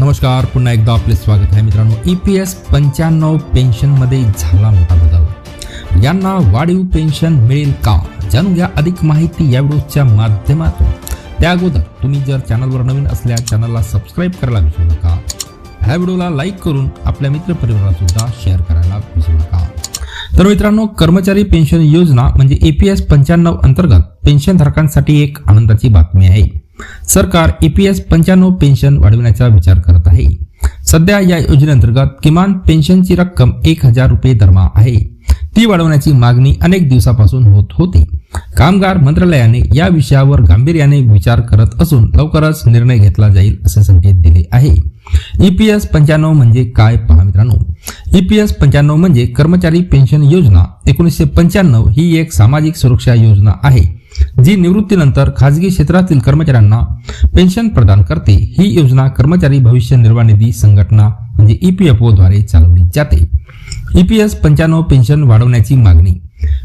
नमस्कार पुन्हा एकदा आपले स्वागत आहे मित्रांनो. ई पी एस पंच्याण्णव पेन्शनमध्ये झाला मोठा बदल. यांना वाढीव पेन्शन मिळेल का? जाणून घ्या अधिक माहिती या व्हिडिओच्या माध्यमातून. त्या अगोदर तुम्ही जर चॅनलवर नवीन असल्या चॅनलला सबस्क्राईब करायला विसरू नका. ह्या व्हिडिओला लाईक करून आपल्या मित्रपरिवाराला सुद्धा शेअर करायला विसरू नका. तर मित्रांनो कर्मचारी पेन्शन योजना म्हणजे ए पी एस पंच्याण्णव अंतर्गत पेन्शनधारकांसाठी एक आनंदाची बातमी आहे. सरकार एपीएस पंच्याण्णव पेन्शन वाढविण्याचा विचार करत आहे. सध्या या योजनेअंतर्गत किमान पेन्शनची रक्कम एक हजार रुपये दरमहा आहे. ती वाढवण्याची मागणी अनेक दिवसापासून होत होती. कामगार मंत्रालयाने या विषयावर गांभीर्याने विचार करत असून लवकरच निर्णय घेतला जाईल असे संकेत दिले आहे. ईपीएस पंच्याण्णव म्हणजे काय पहा मित्रांनो? ईपीएस पंच्याण्णव म्हणजे कर्मचारी पेन्शन योजना. एकोणीसशे पंच्याण्णव ही एक सामाजिक सुरक्षा योजना आहे. जी निवृत्तीनंतर खाजगी क्षेत्रातील कर्मचाऱ्यांना पेन्शन प्रदान करते. ही योजना कर्मचारी भविष्य निर्वाह निधी संघटना म्हणजे ईपीएफओ द्वारे चालवली जाते. ईपीएस पंच्याण्णव पेन्शन वाढवण्याची मागणी.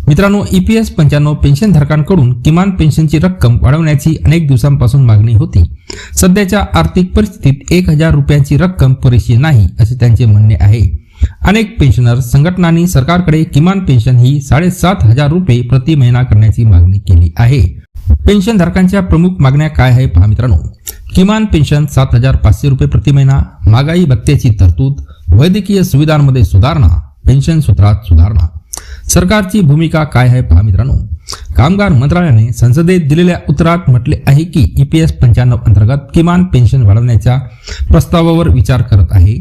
मित्रांनो ईपीएस पंच्याण्णव पेन्शनधारकांकडून किमान पेन्शनची रक्कम वाढवण्याची अनेक दिवसांपासून मागणी होती. सध्याच्या आर्थिक परिस्थितीत एक हजार रुपयांची रक्कम पुरेशी नाही असे त्यांचे म्हणणे आहे. अनेक पेन्शनर संघटनांनी सरकारकडे किमान पेन्शन ही साडेसात हजार रुपये प्रति महिना करण्याची मागणी केली आहे. पेन्शनधारकांच्या प्रमुख मागण्या काय आहे पहा मित्रांनो. किमान पेन्शन सात हजार पाचशे रुपये प्रति महिना महागाई भत्त्याची तरतूद वैद्यकीय सुविधांमध्ये सुधारणा पेन्शन सूत्रात सुधारणा. सरकारची भूमिका काय आहे पहा मित्रांनो. कामगार मंत्रालयाने संसदेत दिलेल्या उत्तरात म्हटले आहे की ईपीएस पंच्याण्णव अंतर्गत किमान पेन्शन वाढवण्याच्या प्रस्तावावर विचार करत आहे.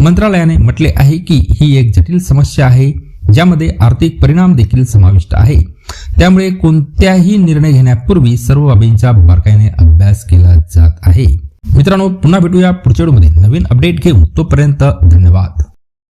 मंत्रालयाने म्हटले आहे की ही एक जटिल समस्या आहे ज्यामध्ये आर्थिक परिणाम देखील समाविष्ट आहे. त्यामुळे कोणत्याही निर्णय घेण्यापूर्वी सर्व बाबींचा बारकाईने अभ्यास केला जात आहे. मित्रांनो पुन्हा भेटूया पुढच्या व्हिडिओमध्ये. नवीन अपडेट घेऊन तोपर्यंत धन्यवाद.